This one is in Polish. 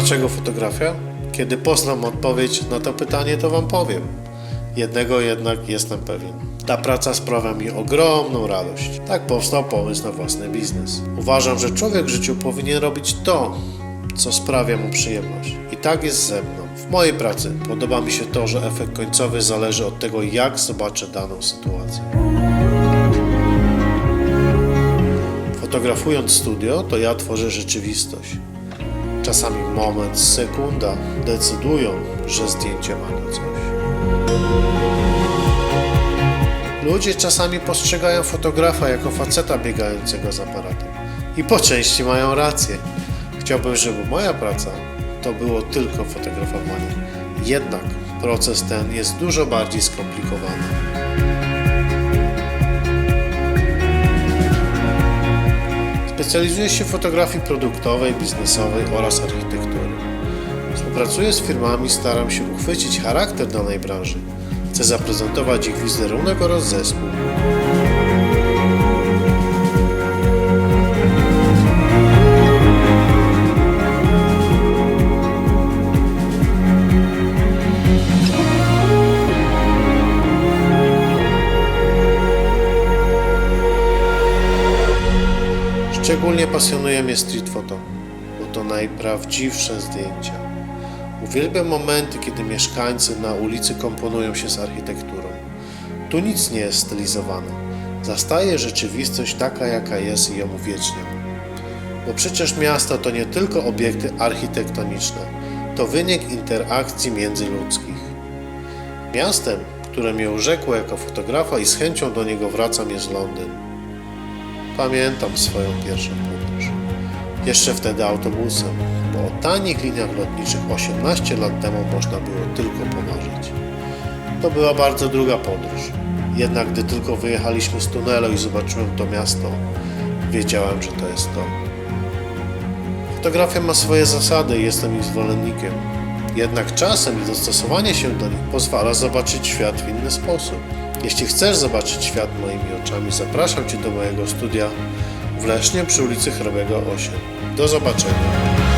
dlaczego fotografia? Kiedy poznam odpowiedź na to pytanie, to Wam powiem. Jednego jednak jestem pewien. Ta praca sprawia mi ogromną radość. Tak powstał pomysł na własny biznes. Uważam, że człowiek w życiu powinien robić to, co sprawia mu przyjemność. I tak jest ze mną. W mojej pracy podoba mi się to, że efekt końcowy zależy od tego, jak zobaczę daną sytuację. Fotografując studio, to ja tworzę rzeczywistość. Czasami moment, sekunda decydują, że zdjęcie ma na coś. Ludzie czasami postrzegają fotografa jako faceta biegającego z aparatem. I po części mają rację. Chciałbym, żeby moja praca to było tylko fotografowanie. Jednak proces ten jest dużo bardziej skomplikowany. Specjalizuję się w fotografii produktowej, biznesowej oraz architektury. Współpracuję z firmami, staram się uchwycić charakter danej branży. Chcę zaprezentować ich wizerunek oraz zespół. Szczególnie pasjonuje mnie street photo, bo to najprawdziwsze zdjęcia. Uwielbiam momenty, kiedy mieszkańcy na ulicy komponują się z architekturą. Tu nic nie jest stylizowane. Zastaje rzeczywistość taka, jaka jest i ją uwieczniam. Bo przecież miasto to nie tylko obiekty architektoniczne, to wynik interakcji międzyludzkich. Miastem, które mnie urzekło jako fotografa i z chęcią do niego wracam jest Londyn. Pamiętam swoją pierwszą podróż. Jeszcze wtedy autobusem, bo o tanich liniach lotniczych 18 lat temu można było tylko pomarzyć. To była bardzo druga podróż. Jednak gdy tylko wyjechaliśmy z tunelu i zobaczyłem to miasto, wiedziałem, że to jest to. Fotografia ma swoje zasady i jestem ich zwolennikiem. Jednak czasem dostosowanie się do nich pozwala zobaczyć świat w inny sposób. Jeśli chcesz zobaczyć świat moimi oczami, zapraszam Cię do mojego studia w Lesznie przy ulicy Hrabego 8. Do zobaczenia.